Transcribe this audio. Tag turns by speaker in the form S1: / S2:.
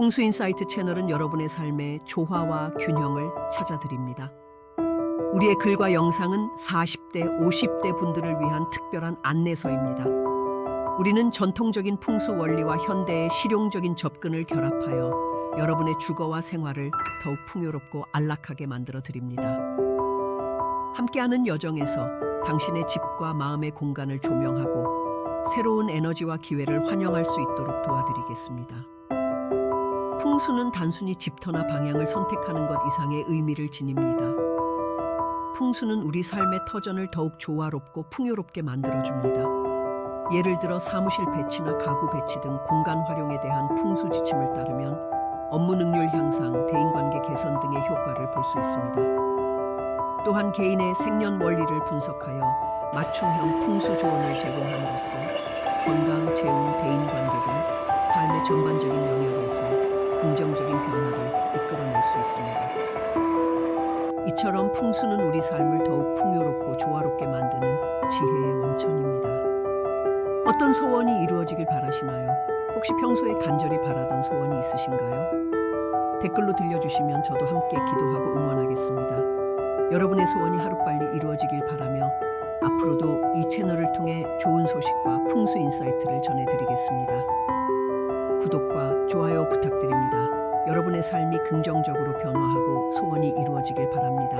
S1: 풍수인 사이트 채널은 여러분의 삶의 조화와 균형을 찾아드립니다. 우리의 글과 영상은 40대, 50대 분들을 위한 특별한 안내서입니다. 우리는 전통적인 풍수 원리와 현대의 실용적인 접근을 결합하여 여러분의 주거와 생활을 더욱 풍요롭고 안락하게 만들어 드립니다. 함께하는 여정에서 당신의 집과 마음의 공간을 조명하고 새로운 에너지와 기회를 환영할 수 있도록 도와드리겠습니다. 풍수는 단순히 집터나 방향을 선택하는 것 이상의 의미를 지닙니다. 풍수는 우리 삶의 터전을 더욱 조화롭고 풍요롭게 만들어줍니다. 예를 들어 사무실 배치나 가구 배치 등 공간 활용에 대한 풍수 지침을 따르면 업무 능률 향상, 대인관계 개선 등의 효과를 볼 수 있습니다. 또한 개인의 생년 원리를 분석하여 맞춤형 풍수 조언을 제공함으로써 건강, 재운, 대인관계 등 삶의 전반적인 긍정적인 변화를 이끌어낼 수 있습니다. 이처럼 풍수는 우리 삶을 더욱 풍요롭고 조화롭게 만드는 지혜의 원천입니다. 어떤 소원이 이루어지길 바라시나요? 혹시 평소에 간절히 바라던 소원이 있으신가요? 댓글로 들려주시면 저도 함께 기도하고 응원하겠습니다. 여러분의 소원이 하루빨리 이루어지길 바라며 앞으로도 이 채널을 통해 좋은 소식과 풍수 인사이트를 전해드리겠습니다. 구독과 좋아요 부탁드립니다. 여러분의 삶이 긍정적으로 변화하고 소원이 이루어지길 바랍니다.